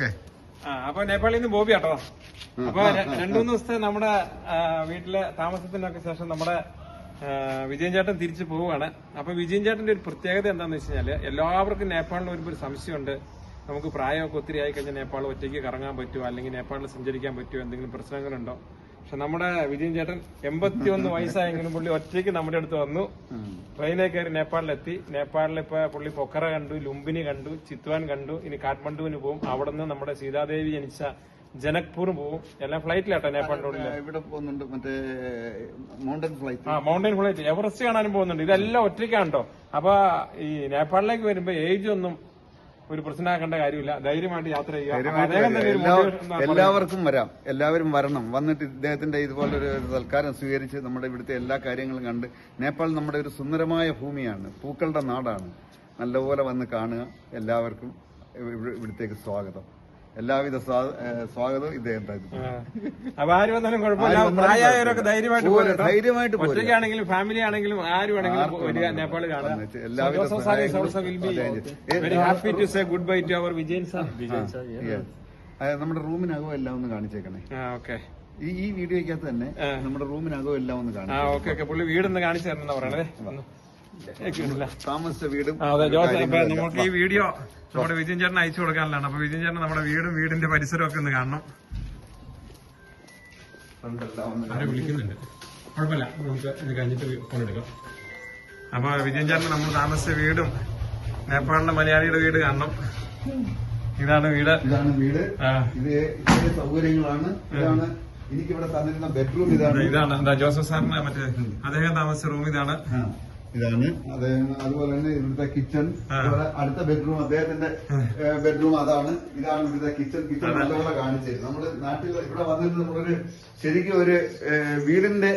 Okay. അപ്പൊ നേപ്പാളിൽ നിന്ന് ബോബി ആട്ടോ. അപ്പൊ രണ്ടുമൂന്ന് രണ്ടു മൂന്ന് ദിവസത്തെ നമ്മുടെ വീട്ടിലെ താമസത്തിനൊക്കെ ശേഷം നമ്മുടെ വിജയൻ ചേട്ടൻ തിരിച്ചു പോവുകയാണ്. അപ്പൊ വിജയൻ ചേട്ടന്റെ ഒരു പ്രത്യേകത എന്താന്ന് വെച്ച് കഴിഞ്ഞാൽ എല്ലാവർക്കും നേപ്പാളിൽ വരുമ്പോൾ ഒരു സംശയമുണ്ട്. നമുക്ക് പ്രായമൊക്കെ ഒത്തിരി ആയി കഴിഞ്ഞാൽ നേപ്പാൾ ഒറ്റയ്ക്ക് കറങ്ങാൻ പറ്റുമോ അല്ലെങ്കിൽ നേപ്പാളിൽ സഞ്ചരിക്കാൻ പറ്റുമോ എന്തെങ്കിലും പ്രശ്നങ്ങളുണ്ടോ? പക്ഷെ നമ്മുടെ വിജയൻ ചേട്ടൻ എൺപത്തി ഒന്ന് വയസ്സായെങ്കിലും പുള്ളി ഒറ്റയ്ക്ക് നമ്മുടെ അടുത്ത് വന്നു. ട്രെയിനിൽ കയറി നേപ്പാളിലെത്തി. നേപ്പാളിൽ ഇപ്പൊ പുള്ളി പൊക്കറ കണ്ടു ലുംബിനി കണ്ടു ചിത്വാൻ കണ്ടു. ഇനി കാഠ്മണ്ഡുവിന് പോകും. അവിടെ നിന്ന് നമ്മുടെ സീതാദേവി ജനിച്ച ജനക്പൂറും പോകും. എല്ലാം ഫ്ലൈറ്റിലാട്ടോ നേപ്പാളിന്റെ ഇവിടെ പോകുന്നുണ്ട്. മറ്റേ മൗണ്ടൻ ഫ്ലൈറ്റ്. ആ മൗണ്ടൻ ഫ്ലൈറ്റ്. എവറസ്റ്റ് കാണാനും പോകുന്നുണ്ട്. ഇതെല്ലാം ഒറ്റയ്ക്കാണോ അപ്പൊ ഈ നേപ്പാളിലേക്ക് വരുമ്പോ ഏജ് ഒന്നും ഒരു പ്രശ്നമാക്കേണ്ട കാര്യമില്ല. ധൈര്യമായിട്ട് യാത്ര ചെയ്യുക. എല്ലാവർക്കും വരാം. എല്ലാവരും വരണം. വന്നിട്ട് ഇദ്ദേഹത്തിന്റെ ഇതുപോലൊരു സൽക്കാരം സ്വീകരിച്ച് നമ്മുടെ ഇവിടുത്തെ എല്ലാ കാര്യങ്ങളും കണ്ട് നേപ്പാൾ നമ്മുടെ ഒരു സുന്ദരമായ ഭൂമിയാണ്. പൂക്കളുടെ നാടാണ്. നല്ലപോലെ വന്ന് കാണുക. എല്ലാവർക്കും ഇവി- ഇവിടത്തേക്ക് സ്വാഗതം. എല്ലാവിധ സ്വാഗതവും ഇദ്ദേഹം അപ്പൊ ആര് വന്നാലും കുഴപ്പമില്ല. പ്രായമായവരൊക്കെ ധൈര്യമായിട്ട് ധൈര്യമായിട്ട്. ഒറ്റയ്ക്കാണെങ്കിലും ഫാമിലി ആണെങ്കിലും ആര് വരിക very happy to say goodbye Vijayan sir. നമ്മുടെ റൂമിനകം എല്ലാം ഒന്ന് കാണിച്ചേക്കണേ. ഓക്കെ. ഈ ഈ വീഡിയോയ്ക്കകത്ത് തന്നെ നമ്മുടെ റൂമിനകം എല്ലാം ഒന്ന് ആ കാണിച്ചു ഓക്കെ ഓക്കെ. പുള്ളി വീടൊന്ന് കാണിച്ചു തരണം പറയണേ. താമസിച്ച വീടും അതെ ജോസ് അപ്പൊ നമുക്ക് ഈ വീഡിയോ നമ്മുടെ വിജയൻ ചേട്ടൻ അയച്ചു കൊടുക്കാനുള്ളതാണ്. അപ്പൊ വിജയൻ ചേട്ടൻ നമ്മുടെ വീടും വീടിന്റെ പരിസരവും ഒക്കെ ഒന്ന് കാണണം. വിളിക്കുന്നുണ്ട്? കുഴപ്പമില്ല. നമുക്ക് ഇത് കഴിഞ്ഞിട്ട് ഫോൺ എടുക്കാം. അപ്പൊ വിജയൻ ചേട്ടൻ നമ്മൾ താമസിച്ച വീടും നേപ്പാളിന്റെ മലയാളിയുടെ വീട് കാണണം. ഇതാണ് വീട്. ഇതാണ് വീട്. ഇത് ഇത്രയും സൗകര്യങ്ങളാണ്. ഇതാണ് എനിക്കിവിടെ തന്നിരുന്ന ബെഡ്റൂം ഇതാണ്. ഇതാണ് എന്താ ജോസഫ് സാറിന്റെ മറ്റേ അദ്ദേഹം താമസിച്ച റൂം ഇതാണ്. ഇതാണ്. അത് അതുപോലെ തന്നെ ഇവിടുത്തെ കിച്ചൺ അടുത്ത ബെഡ്റൂം അദ്ദേഹത്തിന്റെ ബെഡ്റൂം അതാണ്. ഇതാണ് ഇവിടുത്തെ കിച്ചൺ കിച്ചൺ നല്ലപോലെ കാണിച്ചത് നമ്മൾ നാട്ടിൽ ഇവിടെ വന്നിട്ട് നമ്മളൊരു ശരിക്കും ഒരു വീടിന്റെ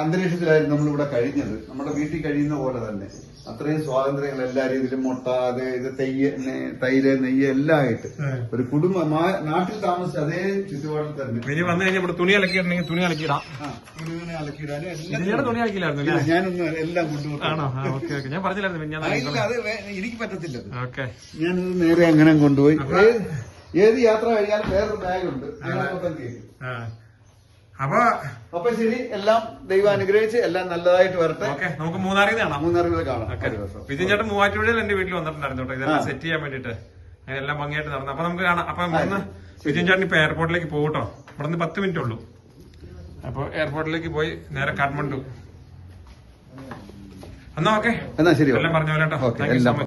അന്തരീക്ഷത്തിലായിരുന്നു നമ്മളിവിടെ കഴിഞ്ഞത്. നമ്മുടെ വീട്ടിൽ കഴിയുന്ന പോലെ തന്നെ. അത്രയും സ്വാതന്ത്ര്യങ്ങൾ എല്ലാ രീതിയിലും മുട്ട അത് ഇത് തെയ്യ് തൈര് നെയ്യ് എല്ലാം ആയിട്ട് ഒരു കുടുംബ നാട്ടിൽ താമസിച്ച അതേ ചുറ്റുപാടിൽ തന്നെ. ഇനി വന്നു കഴിഞ്ഞാൽ ഇവിടെ തുണി അലക്കിയിട്ടുണ്ടെങ്കിൽ തുണി അലക്കിയിടാം. തുണി ഞാനൊന്ന് എല്ലാം കൊണ്ടുപോകും ഞാൻ പറഞ്ഞില്ലായിരുന്നു അത് എനിക്ക് പറ്റത്തില്ല. ഓക്കെ. ഞാനത് നേരെ അങ്ങനെ കൊണ്ടുപോയി. ഏത് യാത്ര കഴിഞ്ഞാലും വേറൊരു ബാഗുണ്ട് ആ. അപ്പൊ അപ്പൊ ശരി എല്ലാം ദൈവം അനുഗ്രഹിച്ച് എല്ലാം നല്ലതായിട്ട് വരട്ടെ. ഓക്കെ നമുക്ക് മൂന്നാറിൽ നിന്ന് കാണാം. മൂന്നാറിൽ കാണാം വിജയൻ ചേട്ടൻ മൂവാറ്റുപുഴയിൽ എന്റെ വീട്ടിൽ വന്നിട്ടുണ്ടായിരുന്നു കേട്ടോ. ഇതെല്ലാം സെറ്റ് ചെയ്യാൻ വേണ്ടിട്ട് അങ്ങനെ എല്ലാം ഭംഗിയായിട്ട് നടന്നു. അപ്പൊ നമുക്ക് കാണാം. അപ്പൊ ഇവിടുന്ന് വിജയൻ ചേട്ടൻ ഇപ്പൊ എയർപോർട്ടിലേക്ക് പോകട്ടോ ഇവിടെ നിന്ന് പത്ത് മിനിറ്റ് ഉള്ളൂ. അപ്പൊ എയർപോർട്ടിലേക്ക് പോയി നേരെ കാഠ്മണ്ഡു. എന്നാ ഓക്കെ. എന്നാ ശരി എല്ലാം പറഞ്ഞു പോലെ കേട്ടോ.